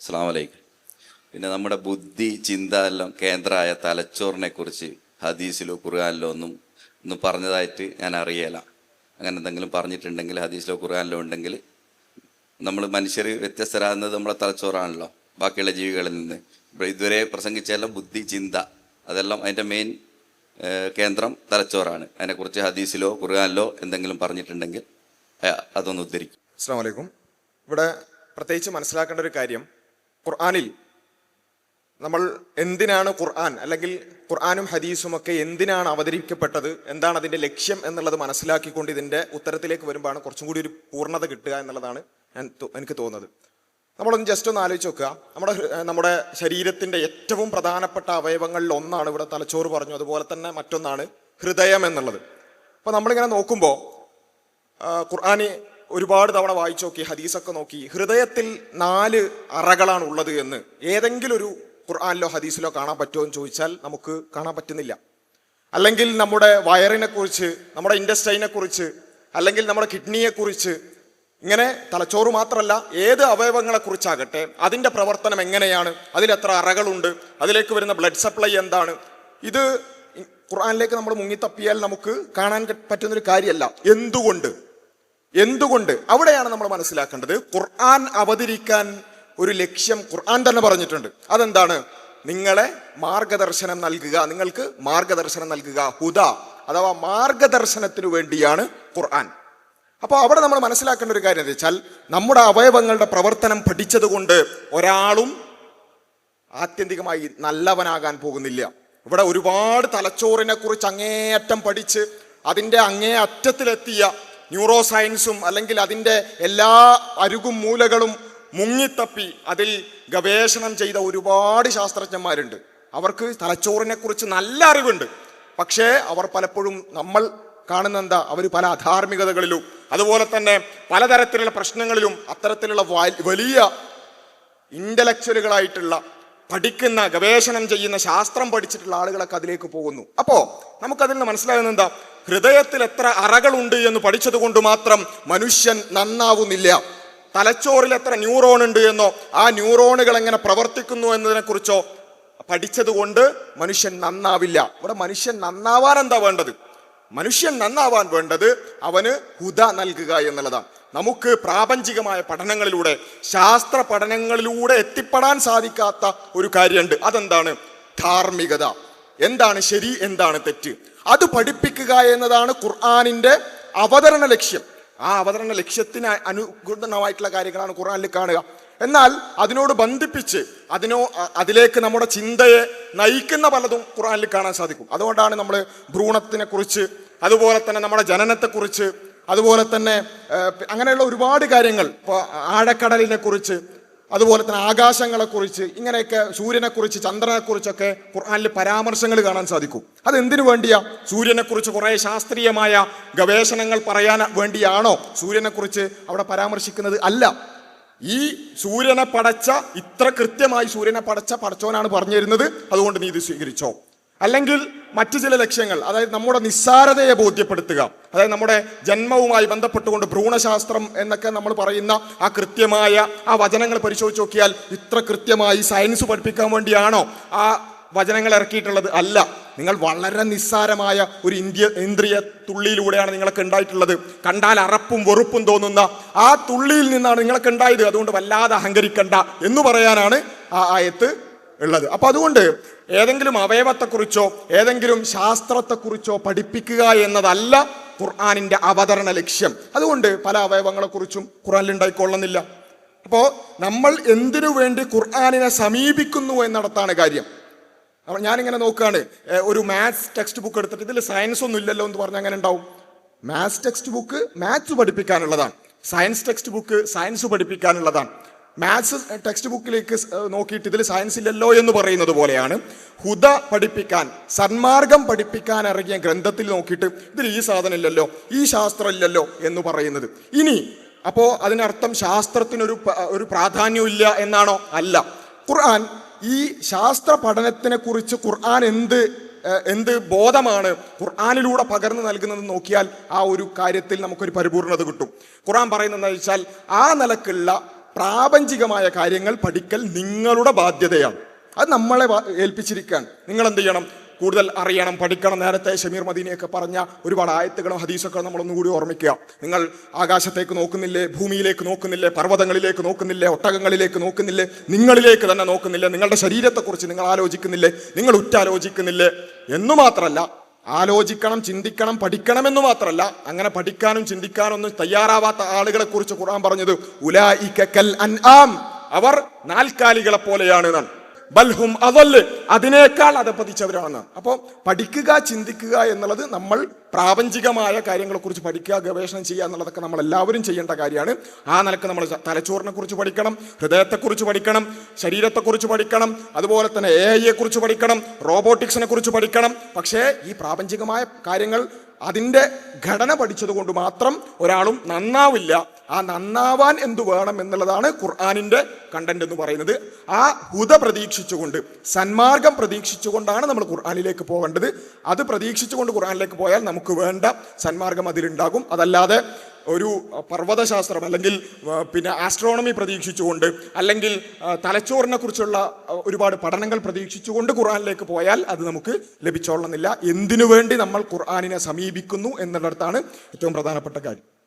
അസ്സാം വലൈക്കും പിന്നെ നമ്മുടെ ബുദ്ധി ചിന്ത എല്ലാം കേന്ദ്രമായ തലച്ചോറിനെ കുറിച്ച് ഹദീസിലോ ഖുർആാനിലോ ഒന്നും ഒന്നും പറഞ്ഞതായിട്ട് ഞാൻ അറിയല. അങ്ങനെ എന്തെങ്കിലും പറഞ്ഞിട്ടുണ്ടെങ്കിൽ ഹദീസിലോ ഖുർആാനിലോ ഉണ്ടെങ്കിൽ നമ്മൾ മനുഷ്യർ വ്യത്യസ്തരാകുന്നത് നമ്മളെ തലച്ചോറാണല്ലോ. ബാക്കിയുള്ള ജീവികളിൽ നിന്ന്. ഇതുവരെ പ്രസംഗിച്ചെല്ലാം ബുദ്ധി ചിന്ത അതെല്ലാം അതിന്റെ മെയിൻ കേന്ദ്രം തലച്ചോറാണ്. അതിനെക്കുറിച്ച് ഹദീസിലോ ഖുർആാനിലോ എന്തെങ്കിലും പറഞ്ഞിട്ടുണ്ടെങ്കിൽ അതൊന്ന് ഉദ്ധരിക്കും. അസ്സാം വലൈക്കും ഇവിടെ പ്രത്യേകിച്ച് മനസ്സിലാക്കേണ്ട ഒരു കാര്യം ഖുർആാനിൽ നമ്മൾ എന്തിനാണ് ഖുർആൻ അല്ലെങ്കിൽ ഖുർആാനും ഹദീസും ഒക്കെ എന്തിനാണ് അവതരിക്കപ്പെട്ടത് എന്താണ് അതിന്റെ ലക്ഷ്യം എന്നുള്ളത് മനസ്സിലാക്കിക്കൊണ്ട് ഇതിന്റെ ഉത്തരത്തിലേക്ക് വരുമ്പോഴാണ് കുറച്ചും കൂടി ഒരു പൂർണത കിട്ടുക എന്നുള്ളതാണ് ഞാൻ എനിക്ക് തോന്നുന്നത്. നമ്മളൊന്ന് ജസ്റ്റ് ഒന്ന് ആലോചിച്ച് നോക്കുക. നമ്മുടെ നമ്മുടെ ശരീരത്തിന്റെ ഏറ്റവും പ്രധാനപ്പെട്ട അവയവങ്ങളിൽ ഒന്നാണ് ഇവിടെ തലച്ചോറ് പറഞ്ഞു. അതുപോലെ തന്നെ മറ്റൊന്നാണ് ഹൃദയം എന്നുള്ളത്. അപ്പോൾ നമ്മളിങ്ങനെ നോക്കുമ്പോൾ ഖുർആന് ഒരുപാട് തവണ വായിച്ചു നോക്കി ഹദീസൊക്കെ നോക്കി ഹൃദയത്തിൽ നാല് അറകളാണ് ഉള്ളത് എന്ന് ഏതെങ്കിലും ഒരു ഖുർആാനിലോ ഹദീസിലോ കാണാൻ പറ്റുമോ എന്ന് ചോദിച്ചാൽ നമുക്ക് കാണാൻ പറ്റുന്നില്ല. അല്ലെങ്കിൽ നമ്മുടെ വയറിനെ കുറിച്ച് നമ്മുടെ ഇൻഡസ്ട്രൈനെ കുറിച്ച് അല്ലെങ്കിൽ നമ്മുടെ കിഡ്നിയെ കുറിച്ച് ഇങ്ങനെ തലച്ചോറ് മാത്രമല്ല ഏത് അവയവങ്ങളെക്കുറിച്ചാകട്ടെ അതിന്റെ പ്രവർത്തനം എങ്ങനെയാണ് അതിലെത്ര അറകളുണ്ട് അതിലേക്ക് വരുന്ന ബ്ലഡ് സപ്ലൈ എന്താണ് ഇത് ഖുർആാനിലേക്ക് നമ്മൾ മുങ്ങിത്തപ്പിയാൽ നമുക്ക് കാണാൻ പറ്റുന്നൊരു കാര്യമല്ല. എന്തുകൊണ്ട്? എന്തുകൊണ്ട്? അവിടെയാണ് നമ്മൾ മനസ്സിലാക്കേണ്ടത്. ഖുർആൻ അവതരിക്കാൻ ഒരു ലക്ഷ്യം ഖുർആൻ തന്നെ പറഞ്ഞിട്ടുണ്ട്. അതെന്താണ്? നിങ്ങളെ മാർഗദർശനം നൽകുക നിങ്ങൾക്ക് മാർഗദർശനം നൽകുക ഹുദ അഥവാ മാർഗദർശനത്തിനു വേണ്ടിയാണ് ഖുർആൻ. അപ്പോൾ അവിടെ നമ്മൾ മനസ്സിലാക്കേണ്ട ഒരു കാര്യം എന്താ വെച്ചാൽ നമ്മുടെ അവയവങ്ങളുടെ പ്രവർത്തനം പഠിച്ചതുകൊണ്ട് ഒരാളും ആത്യന്തികമായി നല്ലവനാകാൻ പോകുന്നില്ല. ഇവിടെ ഒരുപാട് തലച്ചോറിനെ കുറിച്ച് അങ്ങേയറ്റം പഠിച്ച് അതിന്റെ അങ്ങേ അറ്റത്തിലെത്തിയ ന്യൂറോ സയൻസും അല്ലെങ്കിൽ അതിന്റെ എല്ലാ അരുകും മൂലകളും മുങ്ങിത്തപ്പി അതിൽ ഗവേഷണം ചെയ്ത ഒരുപാട് ശാസ്ത്രജ്ഞന്മാരുണ്ട്. അവർക്ക് തലച്ചോറിനെക്കുറിച്ച് നല്ല അറിവുണ്ട്. പക്ഷേ അവർ പലപ്പോഴും നമ്മൾ കാണുന്ന എന്താ അവർ പല അധാർമികതകളിലും അതുപോലെ തന്നെ പലതരത്തിലുള്ള പ്രശ്നങ്ങളിലും അത്തരത്തിലുള്ള വലിയ ഇന്റലക്ച്വലുകളായിട്ടുള്ള പഠിക്കുന്ന ഗവേഷണം ചെയ്യുന്ന ശാസ്ത്രം പഠിച്ചിട്ടുള്ള ആളുകളൊക്കെ അതിലേക്ക് പോകുന്നു. അപ്പോ നമുക്കതിൽ നിന്ന് മനസ്സിലാകുന്നത് എന്താ? ഹൃദയത്തിൽ എത്ര അറകളുണ്ട് എന്ന് പഠിച്ചത് കൊണ്ട് മാത്രം മനുഷ്യൻ നന്നാവുന്നില്ല. തലച്ചോറിൽ എത്ര ന്യൂറോൺ ഉണ്ട് എന്നോ ആ ന്യൂറോണുകൾ എങ്ങനെ പ്രവർത്തിക്കുന്നു എന്നതിനെ കുറിച്ചോ പഠിച്ചത് കൊണ്ട് മനുഷ്യൻ നന്നാവില്ല. ഇവിടെ മനുഷ്യൻ നന്നാവാൻ എന്താ വേണ്ടത്? മനുഷ്യൻ നന്നാവാൻ വേണ്ടത് അവന് ഹുദ നൽകുക എന്നുള്ളതാണ്. നമുക്ക് പ്രാപഞ്ചികമായ പഠനങ്ങളിലൂടെ ശാസ്ത്ര പഠനങ്ങളിലൂടെ എത്തിപ്പെടാൻ സാധിക്കാത്ത ഒരു കാര്യമുണ്ട്. അതെന്താണ്? ധാർമ്മികത. എന്താണ് ശരി എന്താണ് തെറ്റ്? അത് പഠിപ്പിക്കുക എന്നതാണ് ഖുർആാനിന്റെ അവതരണ ലക്ഷ്യം. ആ അവതരണ ലക്ഷ്യത്തിന് അനുഗുണമായിട്ടുള്ള കാര്യങ്ങളാണ് ഖുർആാനിൽ കാണുക. എന്നാൽ അതിനോട് ബന്ധിപ്പിച്ച് അതിനോ അതിലേക്ക് നമ്മുടെ ചിന്തയെ നയിക്കുന്ന പലതും ഖുർആനിൽ കാണാൻ സാധിക്കും. അതുകൊണ്ടാണ് നമ്മൾ ഭ്രൂണത്തിനെ കുറിച്ച് അതുപോലെ തന്നെ നമ്മുടെ ജനനത്തെക്കുറിച്ച് അതുപോലെ തന്നെ അങ്ങനെയുള്ള ഒരുപാട് കാര്യങ്ങൾ ഇപ്പോൾ ആഴക്കടലിനെ കുറിച്ച് അതുപോലെ തന്നെ ആകാശങ്ങളെക്കുറിച്ച് ഇങ്ങനെയൊക്കെ സൂര്യനെക്കുറിച്ച് ചന്ദ്രനെക്കുറിച്ചൊക്കെ ഖുർആാനിൽ പരാമർശങ്ങൾ കാണാൻ സാധിക്കും. അതെന്തിനു വേണ്ടിയാ? സൂര്യനെക്കുറിച്ച് കുറേ ശാസ്ത്രീയമായ ഗവേഷണങ്ങൾ പറയാൻ വേണ്ടിയാണോ സൂര്യനെക്കുറിച്ച് അവിടെ പരാമർശിക്കുന്നത്? അല്ല. ഈ സൂര്യനെ പടച്ച ഇത്ര കൃത്യമായി സൂര്യനെ പടച്ച പടച്ചോനാണ് പറഞ്ഞു തരുന്നത് അതുകൊണ്ട് നീ ഇത് സ്വീകരിച്ചോ. അല്ലെങ്കിൽ മറ്റു ചില ലക്ഷ്യങ്ങൾ അതായത് നമ്മുടെ നിസ്സാരതയെ ബോധ്യപ്പെടുത്തുക. അതായത് നമ്മുടെ ജന്മവുമായി ബന്ധപ്പെട്ടുകൊണ്ട് ഭ്രൂണശാസ്ത്രം എന്നൊക്കെ നമ്മൾ പറയുന്ന ആ കൃത്യമായ ആ വചനങ്ങൾ പരിശോധിച്ച് നോക്കിയാൽ ഇത്ര കൃത്യമായി സയൻസ് പഠിപ്പിക്കാൻ വേണ്ടിയാണോ ആ വചനങ്ങൾ ഇറക്കിയിട്ടുള്ളത്? അല്ല. നിങ്ങൾ വളരെ നിസ്സാരമായ ഒരു ഇന്ത്യ ഇന്ദ്രിയ തുള്ളിയിലൂടെയാണ് നിങ്ങൾക്ക് ഉണ്ടായിട്ടുള്ളത്. കണ്ടാൽ അറപ്പും വെറുപ്പും തോന്നുന്ന ആ തുള്ളിയിൽ നിന്നാണ് നിങ്ങൾക്ക് ഉണ്ടായത്. അതുകൊണ്ട് വല്ലാതെ അഹങ്കരിക്കണ്ട എന്ന് പറയാനാണ് ആ ആയത്ത് ഉള്ളത്. അപ്പൊ അതുകൊണ്ട് ഏതെങ്കിലും അവയവത്തെക്കുറിച്ചോ ഏതെങ്കിലും ശാസ്ത്രത്തെക്കുറിച്ചോ പഠിപ്പിക്കുക എന്നതല്ല ഖുർആാനിന്റെ അവതരണ ലക്ഷ്യം. അതുകൊണ്ട് പല അവയവങ്ങളെക്കുറിച്ചും ഖുർആനിൽ ഉണ്ടായിക്കൊള്ളുന്നില്ല. അപ്പോൾ നമ്മൾ എന്തിനു വേണ്ടി ഖുർആാനിനെ സമീപിക്കുന്നു എന്നിടത്താണ് കാര്യം. അപ്പോൾ ഞാനിങ്ങനെ നോക്കുകയാണ് ഒരു മാത്സ് ടെക്സ്റ്റ് ബുക്ക് എടുത്തിട്ട് ഇതിൽ സയൻസ് ഒന്നും ഇല്ലല്ലോ എന്ന് പറഞ്ഞാൽ അങ്ങനെ ഉണ്ടാവും. മാത്സ് ടെക്സ്റ്റ് ബുക്ക് മാത്സ് പഠിപ്പിക്കാനുള്ളതാണ്. സയൻസ് ടെക്സ്റ്റ് ബുക്ക് സയൻസ് പഠിപ്പിക്കാനുള്ളതാണ്. മാത്സ് ടെക്സ്റ്റ് ബുക്കിലേക്ക് നോക്കിയിട്ട് ഇതിൽ സയൻസ് ഇല്ലല്ലോ എന്ന് പറയുന്നത് പോലെയാണ്. ഹുദ പഠിപ്പിക്കാൻ സന്മാർഗം പഠിപ്പിക്കാൻ ഇറങ്ങിയ ഗ്രന്ഥത്തിൽ നോക്കിയിട്ട് ഇതിൽ ഈ സാധനം ഇല്ലല്ലോ ഈ ശാസ്ത്രം ഇല്ലല്ലോ എന്ന് പറയുന്നത്. ഇനി അപ്പോൾ അതിനർത്ഥം ശാസ്ത്രത്തിനൊരു ഒരു പ്രാധാന്യമില്ല എന്നാണോ? അല്ല. ഖുർആൻ ഈ ശാസ്ത്ര പഠനത്തിനെ കുറിച്ച് ഖുർആൻ എന്ത് എന്ത് ബോധമാണ് ഖുർആാനിലൂടെ പകർന്നു നൽകുന്നത് നോക്കിയാൽ ആ ഒരു കാര്യത്തിൽ നമുക്കൊരു പരിപൂർണത കിട്ടും. ഖുർആൻ പറയുന്നത് വെച്ചാൽ ആ നിലക്കുള്ള പ്രാപഞ്ചികമായ കാര്യങ്ങൾ പഠിക്കൽ നിങ്ങളുടെ ബാധ്യതയാണ്. അത് നമ്മളെ ഏൽപ്പിച്ചിരിക്കുകയാണ്. നിങ്ങൾ എന്ത് ചെയ്യണം? കൂടുതൽ അറിയണം പഠിക്കണം. നേരത്തെ ഷമീർ മദീനയൊക്കെ പറഞ്ഞ ഒരുപാട് ആയത്തുകളും ഹദീസൊക്കെ നമ്മളൊന്നുകൂടി ഓർമ്മിക്കുക. നിങ്ങൾ ആകാശത്തേക്ക് നോക്കുന്നില്ലേ ഭൂമിയിലേക്ക് നോക്കുന്നില്ലേ പർവതങ്ങളിലേക്ക് നോക്കുന്നില്ലേ ഒട്ടകങ്ങളിലേക്ക് നോക്കുന്നില്ലേ നിങ്ങളിലേക്ക് തന്നെ നോക്കുന്നില്ലേ നിങ്ങളുടെ ശരീരത്തെക്കുറിച്ച് നിങ്ങൾ ആലോചിക്കുന്നില്ലേ നിങ്ങൾ ഉറ്റാലോചിക്കുന്നില്ലേ എന്നു മാത്രമല്ല ആലോചിക്കണം ചിന്തിക്കണം പഠിക്കണമെന്ന് മാത്രമല്ല അങ്ങനെ പഠിക്കാനും ചിന്തിക്കാനും ഒന്നും തയ്യാറാവാത്ത ആളുകളെ കുറിച്ച് ഖുർആൻ പറഞ്ഞത് അൻആം. അവർ നാൽക്കാലികളെ പോലെയാണ് എന്നാണ്. ബൽഹും അതൽ അതിനേക്കാൾ അതപ്പതിച്ചവരാണ് അപ്പോൾ പഠിക്കുക ചിന്തിക്കുക എന്നുള്ളത് നമ്മൾ പ്രാപഞ്ചികമായ കാര്യങ്ങളെക്കുറിച്ച് പഠിക്കുക ഗവേഷണം ചെയ്യുക എന്നുള്ളതൊക്കെ നമ്മൾ എല്ലാവരും ചെയ്യേണ്ട കാര്യമാണ്. ആ നിലയ്ക്ക് നമ്മൾ തലച്ചോറിനെ കുറിച്ച് പഠിക്കണം ഹൃദയത്തെക്കുറിച്ച് പഠിക്കണം ശരീരത്തെക്കുറിച്ച് പഠിക്കണം അതുപോലെ തന്നെ എ ഐയെ കുറിച്ച് പഠിക്കണം റോബോട്ടിക്സിനെ കുറിച്ച് പഠിക്കണം. പക്ഷേ ഈ പ്രാപഞ്ചികമായ കാര്യങ്ങൾ അതിന്റെ ഘടന പഠിച്ചത് കൊണ്ട് മാത്രം ഒരാളും നന്നാവില്ല. ആ നന്നാവാൻ എന്തു വേണം എന്നുള്ളതാണ് ഖുർആാനിന്റെ കണ്ടന്റ് എന്ന് പറയുന്നത്. ആ ഹുദ പ്രതീക്ഷിച്ചുകൊണ്ട് സന്മാർഗം പ്രതീക്ഷിച്ചുകൊണ്ടാണ് നമ്മൾ ഖുർആാനിലേക്ക് പോകേണ്ടത്. അത് പ്രതീക്ഷിച്ചുകൊണ്ട് ഖുർആാനിലേക്ക് പോയാൽ നമുക്ക് വേണ്ട സന്മാർഗം അതിലുണ്ടാകും. അതല്ലാതെ ഒരു പർവതശാസ്ത്രം അല്ലെങ്കിൽ പിന്നെ ആസ്ട്രോണമി പ്രതീക്ഷിച്ചുകൊണ്ട് അല്ലെങ്കിൽ തലച്ചോറിനെ കുറിച്ചുള്ള ഒരുപാട് പഠനങ്ങൾ പ്രതീക്ഷിച്ചുകൊണ്ട് ഖുർആാനിലേക്ക് പോയാൽ അത് നമുക്ക് ലഭിച്ചോളണമെന്നില്ല. എന്തിനു വേണ്ടി നമ്മൾ ഖുർആാനിനെ സമീപിക്കുന്നു എന്നുള്ളടത്താണ് ഏറ്റവും പ്രധാനപ്പെട്ട കാര്യം.